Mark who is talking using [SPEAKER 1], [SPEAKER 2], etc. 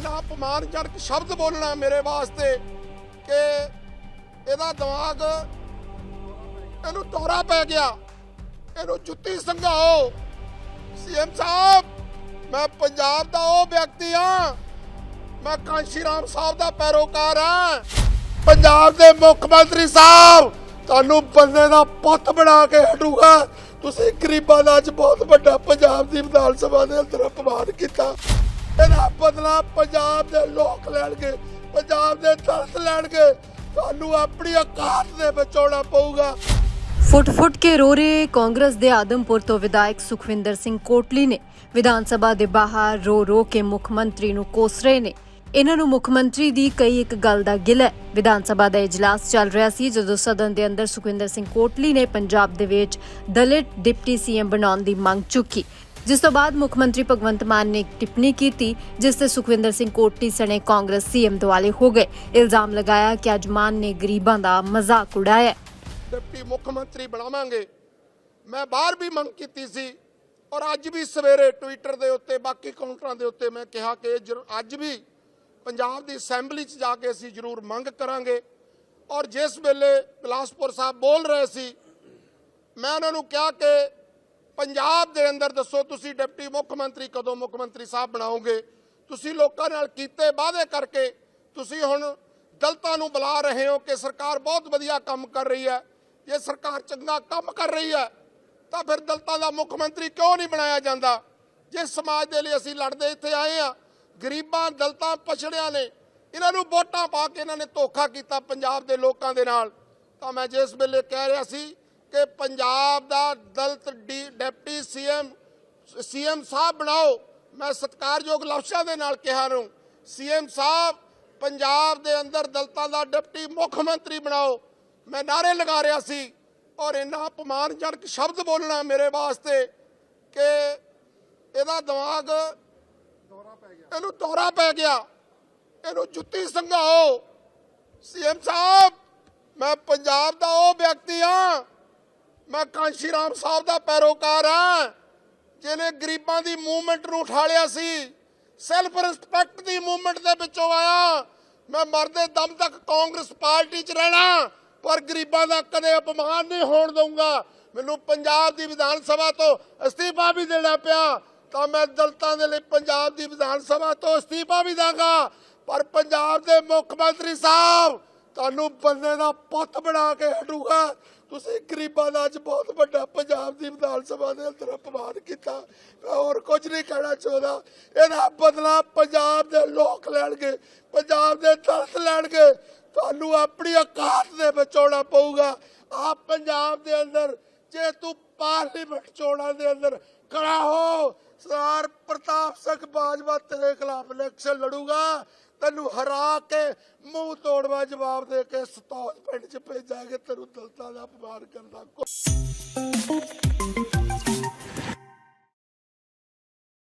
[SPEAKER 1] ਇੰਨਾ ਅਪਮਾਨਜਨਕ ਸ਼ਬਦ ਬੋਲਣਾ ਮੇਰੇ ਵਾਸਤੇ ਕਿ ਇਹਦਾ ਦਿਮਾਗ ਇਹਨੂੰ ਦੌਰਾ ਪੈ ਗਿਆ। ਇਹਨੂੰ ਜੁੱਤੀ ਸੰਘਾਓ। ਸੀਐਮ ਸਾਹਿਬ, ਮੈਂ ਪੰਜਾਬ ਦਾ ਉਹ ਵਿਅਕਤੀ ਹਾਂ। ਮੈਂ ਕਾਂਸ਼ੀ ਰਾਮ ਸਾਹਿਬ ਦਾ ਪੈਰੋਕਾਰ ਹਾਂ। ਪੰਜਾਬ ਦੇ ਮੁੱਖ ਮੰਤਰੀ ਸਾਹਿਬ, ਤੁਹਾਨੂੰ ਬੰਦੇ ਦਾ ਪੁੱਤ ਬਣਾ ਕੇ ਹਟੂਗਾ। ਤੁਸੀਂ ਗਰੀਬਾਂ ਦਾ ਅੱਜ ਬਹੁਤ ਵੱਡਾ ਪੰਜਾਬ ਦੀ ਵਿਧਾਨ ਸਭਾ ਦੇ ਅੰਦਰ ਅਪਮਾਨ ਕੀਤਾ। ਇਹਦਾ ਬਦਲਾ ਪੰਜਾਬ ਦੇ ਲੋਕ ਲੈਣਗੇ, ਪੰਜਾਬ ਦੇ ਦਰਦ ਲੈਣਗੇ। ਤੁਹਾਨੂੰ ਆਪਣੀ ਔਕਾਤ ਦੇ ਵਿੱਚ ਪਊਗਾ।
[SPEAKER 2] ਫੁੱਟ-ਫੁੱਟ ਕੇ ਰੋ ਰਹੇ ਕਾਂਗਰਸ ਦੇ ਆਦਮਪੁਰ ਤੋਂ ਵਿਧਾਇਕ ਸੁਖਵਿੰਦਰ ਸਿੰਘ ਕੋਟਲੀ ਨੇ ਵਿਧਾਨ ਸਭਾ ਦੇ ਬਾਹਰ ਰੋ-ਰੋ ਕੇ ਮੁੱਖ ਮੰਤਰੀ ਨੂੰ ਕੋਸ ਰਹੇ ਨੇ। ਇਹਨਾਂ ਨੂੰ ਮੁੱਖ ਮੰਤਰੀ ਦੀ ਕਈ ਇੱਕ ਗੱਲ ਦਾ ਗਿਲਾ ਹੈ। ਵਿਧਾਨ ਸਭਾ ਦਾ ਇਜਲਾਸ ਚੱਲ ਰਿਹਾ ਸੀ, ਜਦੋਂ ਸਦਨ ਦੇ ਅੰਦਰ ਸੁਖਵਿੰਦਰ ਸਿੰਘ ਕੋਟਲੀ ਨੇ ਪੰਜਾਬ ਦੇ ਵਿੱਚ ਦਲਿਤ ਡਿਪਟੀ ਸੀਐਮ ਬਣਾਉਣ ਦੀ ਮੰਗ ਚੁੱਕੀ। ਜਿਸ ਤੋਂ ਬਾਅਦ ਮੁੱਖ ਮੰਤਰੀ ਭਗਵੰਤ ਮਾਨ ਨੇ ਇੱਕ ਟਿੱਪਣੀ ਕੀਤੀ, ਜਿਸ ਤੇ ਸੁਖਵਿੰਦਰ ਸਿੰਘ ਕੋਟਲੀ ਸਣੇ ਕਾਂਗਰਸ ਸੀਐਮ ਦੁਆਲੇ ਹੋ ਗਏ। ਇਲਜ਼ਾਮ ਲਗਾਇਆ ਕਿ ਅੱਜ ਮਾਨ ਨੇ ਗਰੀਬਾਂ ਦਾ ਮਜ਼ਾਕ ਉਡਾਇਆ।
[SPEAKER 1] ਡਿਪਟੀ ਮੁੱਖ ਮੰਤਰੀ ਬਣਾਵਾਂਗੇ। ਮੈਂ ਬਾਹਰ ਵੀ ਮੰਗ ਕੀਤੀ ਸੀ ਔਰ ਅੱਜ ਵੀ ਸਵੇਰੇ ਟਵਿੱਟਰ ਦੇ ਉੱਤੇ, ਬਾਕੀ ਕਾਊਂਟਰਾਂ ਦੇ ਉੱਤੇ ਮੈਂ ਕਿਹਾ ਕਿ ਅੱਜ ਵੀ ਪੰਜਾਬ ਦੀ ਅਸੈਂਬਲੀ 'ਚ ਜਾ ਕੇ ਅਸੀਂ ਜ਼ਰੂਰ ਮੰਗ ਕਰਾਂਗੇ। ਔਰ ਜਿਸ ਵੇਲੇ ਬਿਲਾਸਪੁਰ ਸਾਹਿਬ ਬੋਲ ਰਹੇ ਸੀ, ਮੈਂ ਉਹਨਾਂ ਨੂੰ ਕਿਹਾ ਕਿ ਪੰਜਾਬ ਦੇ ਅੰਦਰ ਦੱਸੋ, ਤੁਸੀਂ ਡਿਪਟੀ ਮੁੱਖ ਮੰਤਰੀ ਕਦੋਂ ਮੁੱਖ ਮੰਤਰੀ ਸਾਹਿਬ ਬਣਾਓਗੇ? ਤੁਸੀਂ ਲੋਕਾਂ ਨਾਲ ਕੀਤੇ ਵਾਅਦੇ ਕਰਕੇ ਤੁਸੀਂ ਹੁਣ ਦਲਤਾਂ ਨੂੰ ਬੁਲਾ ਰਹੇ ਹੋ ਕਿ ਸਰਕਾਰ ਬਹੁਤ ਵਧੀਆ ਕੰਮ ਕਰ ਰਹੀ ਹੈ। ਜੇ ਸਰਕਾਰ ਚੰਗਾ ਕੰਮ ਕਰ ਰਹੀ ਹੈ, ਤਾਂ ਫਿਰ ਦਲਤਾਂ ਦਾ ਮੁੱਖ ਮੰਤਰੀ ਕਿਉਂ ਨਹੀਂ ਬਣਾਇਆ ਜਾਂਦਾ? ਜਿਸ ਸਮਾਜ ਦੇ ਲਈ ਅਸੀਂ ਲੜਦੇ ਇੱਥੇ ਆਏ ਆ ਗਰੀਬਾਂ, ਦਲਤਾਂ ਪਛੜਿਆਂ ਨੇ, ਇਹਨਾਂ ਨੂੰ ਵੋਟਾਂ ਪਾ ਕੇ ਇਹਨਾਂ ਨੇ ਧੋਖਾ ਕੀਤਾ ਪੰਜਾਬ ਦੇ ਲੋਕਾਂ ਦੇ ਨਾਲ। ਤਾਂ ਮੈਂ ਜਿਸ ਵੇਲੇ ਕਹਿ ਰਿਹਾ ਸੀ ਕਿ ਪੰਜਾਬ ਦਾ ਦਲਤ ਡੀ ਡਿਪਟੀ ਸੀਐਮ ਸੀਐਮ ਸਾਹਿਬ ਬਣਾਓ। ਮੈਂ ਸਤਿਕਾਰਯੋਗ ਲਫ਼ਜ਼ਾਂ ਦੇ ਨਾਲ ਕਿਹਾ ਨੂੰ, ਸੀਐਮ ਸਾਹਿਬ, ਪੰਜਾਬ ਦੇ ਅੰਦਰ ਦਲਤਾਂ ਦਾ ਡਿਪਟੀ ਮੁੱਖ ਮੰਤਰੀ ਬਣਾਓ। ਮੈਂ ਨਾਰੇ ਲਗਾ ਰਿਹਾ ਸੀ ਔਰ ਇੰਨਾ ਅਪਮਾਨਜਨਕ ਸ਼ਬਦ ਬੋਲਣਾ ਮੇਰੇ ਵਾਸਤੇ ਕਿ ਇਹਦਾ ਦਿਮਾਗ ਦੌਰਾ ਪੈ ਗਿਆ ਇਹਨੂੰ ਦੌਰਾ ਪੈ ਗਿਆ। ਇਹਨੂੰ ਜੁੱਤੀ ਸੰਘਾਓ। ਸੀਐਮ ਸਾਹਿਬ, ਮੈਂ ਪੰਜਾਬ ਦਾ ਉਹ ਵਿਅਕਤੀ ਹਾਂ ਮੈਂ ਕਾਂਸ਼ੀ ਰਾਮ ਸਾਹਿਬ ਦਾ ਪੈਰੋਕਾਰ ਹਾਂ ਜਿਹਨੇ ਗਰੀਬਾਂ ਦੀ ਮੂਵਮੈਂਟ ਨੂੰ ਉਠਾਲਿਆ ਸੀ ਸੈਲਫ ਰਿਸਪੈਕਟ ਦੀ ਮੂਵਮੈਂਟ ਦੇ ਵਿੱਚੋਂ ਆਇਆ। ਮੈਂ ਮਰਦੇ ਦਮ ਤੱਕ ਕਾਂਗਰਸ ਪਾਰਟੀ 'ਚ ਰਹਿਣਾ, ਪਰ ਗਰੀਬਾਂ ਦਾ ਕਦੇ ਅਪਮਾਨ ਨਹੀਂ ਹੋਣ ਦਊਂਗਾ। ਮੈਨੂੰ ਪੰਜਾਬ ਦੀ ਵਿਧਾਨ ਸਭਾ ਤੋਂ ਅਸਤੀਫਾ ਵੀ ਦੇਣਾ ਪਿਆ, ਤਾਂ ਮੈਂ ਦਲਤਾਂ ਦੇ ਲਈ ਪੰਜਾਬ ਦੀ ਵਿਧਾਨ ਸਭਾ ਤੋਂ ਅਸਤੀਫਾ ਵੀ ਦਾਂਗਾ ਪਰ ਪੰਜਾਬ ਦੇ ਮੁੱਖ ਮੰਤਰੀ ਸਾਹਿਬ ਤੁਹਾਨੂੰ ਬੰਦੇ ਦਾ ਪੁੱਤ ਬਣਾ ਕੇ ਹਟੂਗਾ। ਤੁਸੀਂ ਗਰੀਬਾਂ ਦਾ ਅੱਜ ਬਹੁਤ ਵੱਡਾ ਪੰਜਾਬ ਦੀ ਵਿਧਾਨ ਸਭਾ ਦੇ ਅੰਦਰ ਅਪਮਾਨ ਕੀਤਾ। ਮੈਂ ਹੋਰ ਕੁਝ ਨਹੀਂ ਕਹਿਣਾ ਚਾਹੁੰਦਾ। ਇਹਦਾ ਬਦਲਾ ਪੰਜਾਬ ਦੇ ਲੋਕ ਲੈਣਗੇ, ਪੰਜਾਬ ਦੇ ਦਰਦ ਲੈਣਗੇ। ਤੁਹਾਨੂੰ ਆਪਣੀ ਔਕਾਤ ਦੇ ਵਿੱਚ ਆਉਣਾ ਪਊਗਾ। ਆਪ ਪੰਜਾਬ ਦੇ ਅੰਦਰ, ਜੇ ਤੂੰ ਪਾਰਲੀਮੈਂਟ ਚੋਣਾਂ ਦੇ ਅੰਦਰ ਖੜਾ ਹੋ ਸਰਦਾਰ ਪ੍ਰਤਾਪ ਸਿੰਘ ਬਾਜਵਾ ਤੇਰੇ ਖਿਲਾਫ ਇਲੈਕਸ਼ਨ ਲੜੂਗਾ, ਤੈਨੂੰ ਹਰਾ ਕੇ ਮੂੰਹ ਤੋੜਵਾ ਜਵਾਬ ਦੇ ਕੇ ਸਤੌਜ ਪਿੰਡ ਚ ਭੇਜਾਂਗੇ, ਤੈਨੂੰ ਦਲਤਾਂ ਦਾ ਅਪਮਾਨ ਕਰਦਾ